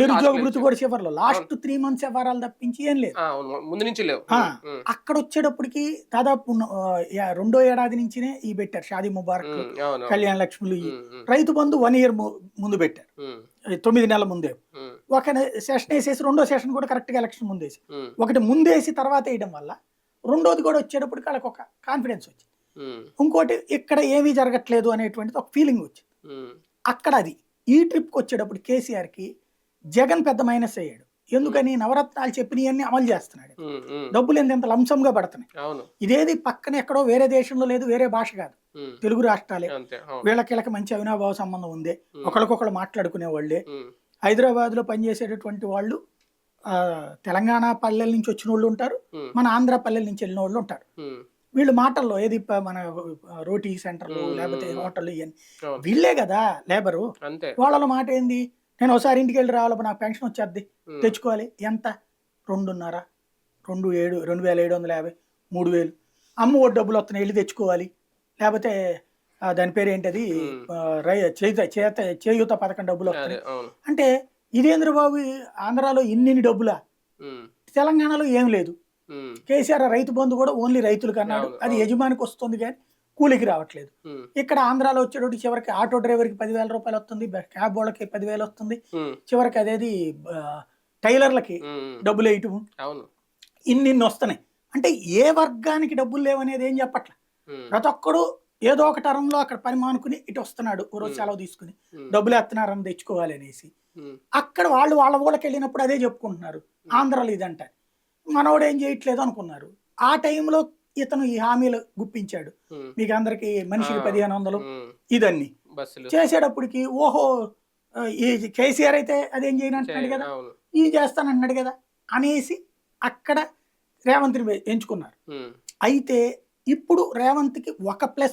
నిరుద్యోగ వృత్తి ఇచ్చారు. కూడా చివరిలో లాస్ట్ త్రీ మంత్స్ వ్యవహారాలు తప్పించి ఏం లేదు. ముందు నుంచి లేవు. అక్కడ వచ్చేటప్పటికి దాదాపు రెండో ఏడాది నుంచినే ఈ పెట్టారు. షాదీ ముబారక్ కళ్యాణ లక్ష్ములు రైతు బంధు వన్ ఇయర్ ముందు పెట్టారు. తొమ్మిది నెలల ముందే. ఒక సెషన్ వేసేసి రెండో సెషన్ కూడా కరెక్ట్గా ఎలక్షన్ ముందేసి. ఒకటి ముందేసి తర్వాత వేయడం వల్ల రెండోది కూడా వచ్చేటప్పటికి వాళ్ళకి ఒక కాన్ఫిడెన్స్ వచ్చింది. ఇంకోటి ఇక్కడ ఏమీ జరగట్లేదు అనేటువంటిది ఒక ఫీలింగ్ వచ్చింది. అక్కడ అది. ఈ ట్రిప్కి వచ్చేటప్పుడు కేసీఆర్కి జగన్ పెద్ద మైనస్ అయ్యాడు. ఎందుకని నవరత్నాలు చెప్పినవన్నీ అమలు చేస్తున్నాడు. డబ్బులు ఎంత ఎంత లంసంగా పడుతున్నాయి. ఇదేది పక్కన ఎక్కడో వేరే దేశంలో లేదు వేరే భాష కాదు. తెలుగు రాష్ట్రాలే. వీళ్ళకి మంచి అవినాభావ సంబంధం ఉంది. ఒకరికొకరు మాట్లాడుకునే వాళ్ళే. ఉమ్, హైదరాబాద్లో పనిచేసేటటువంటి వాళ్ళు ఆ, తెలంగాణ పల్లెల నుంచి వచ్చిన వాళ్ళు ఉంటారు మన ఆంధ్ర పల్లెల నుంచి వెళ్ళిన వాళ్ళు ఉంటారు వీళ్ళు మాటల్లో ఏది మన రోటీ సెంటర్లు. లేకపోతే హోటల్ ఇవన్నీ వీళ్ళే కదా లేబరు. వాళ్ళ మాట ఏంది? నేను ఒకసారి ఇంటికి వెళ్ళి రావాలి నాకు పెన్షన్ వచ్చేద్ది. ఉమ్, తెచ్చుకోవాలి. ఎంత? రెండున్నర రెండు ఏడు రెండు వేల ఏడు వందల యాభై మూడు వేలు. అమ్మ ఒడి డబ్బులు వస్తున్నాయి వెళ్ళి తెచ్చుకోవాలి. లేకపోతే దాని పేరు ఏంటది? రై చేత చేత చేయూత పథకం డబ్బులు వస్తున్నాయి. అంటే ఇదేంద్ర బాబు ఆంధ్రాలో ఇన్ని డబ్బులా? తెలంగాణలో ఏం లేదు. కేసీఆర్ రైతు బంధు కూడా ఓన్లీ రైతులకు అన్నాడు. అది. యజమానికి వస్తుంది కానీ కూలికి రావట్లేదు. ఇక్కడ ఆంధ్రాలో వచ్చేటప్పుడు చివరికి ఆటో డ్రైవర్కి పదివేల రూపాయలు వస్తుంది క్యాబ్ వాళ్ళకి పదివేలు వస్తుంది. చివరికి అదేది టైలర్లకి డబ్బులు వేయటం ఇన్ని ఇన్ని వస్తున్నాయి. అంటే ఏ వర్గానికి డబ్బులు లేవనేది ఏం చెప్పట్లే? ప్రతి ఒక్కడు ఏదో ఒక టర్మ్లో అక్కడ పని మానుకుని ఇటు వస్తున్నాడు రోజు. సెలవు తీసుకుని. డబ్బులు ఎత్తున్నారని తెచ్చుకోవాలి అనేసి. అక్కడ వాళ్ళు వాళ్ళ ఊళ్ళకి వెళ్ళినప్పుడు అదే చెప్పుకుంటున్నారు. ఆంధ్రాలో ఇదంట. మనోడు ఏం చేయట్లేదు అనుకున్నారు. ఆ టైంలో ఇతను ఈ హామీలు గుప్పించాడు. మీకు అందరికి మనిషికి. పదిహేను వందలు ఇదన్నీ. చేసేటప్పటికి ఓహో ఈ కేసీఆర్ అయితే అదేం చేయను అంటున్నాడు చే- కదా. అవును. ఇది చేస్తానంటున్నాడు కదా అనేసి అక్కడ రేవంత్ని ఎంచుకున్నారు. అయితే ఇప్పుడు రేవంత్కి ఒక ప్లస్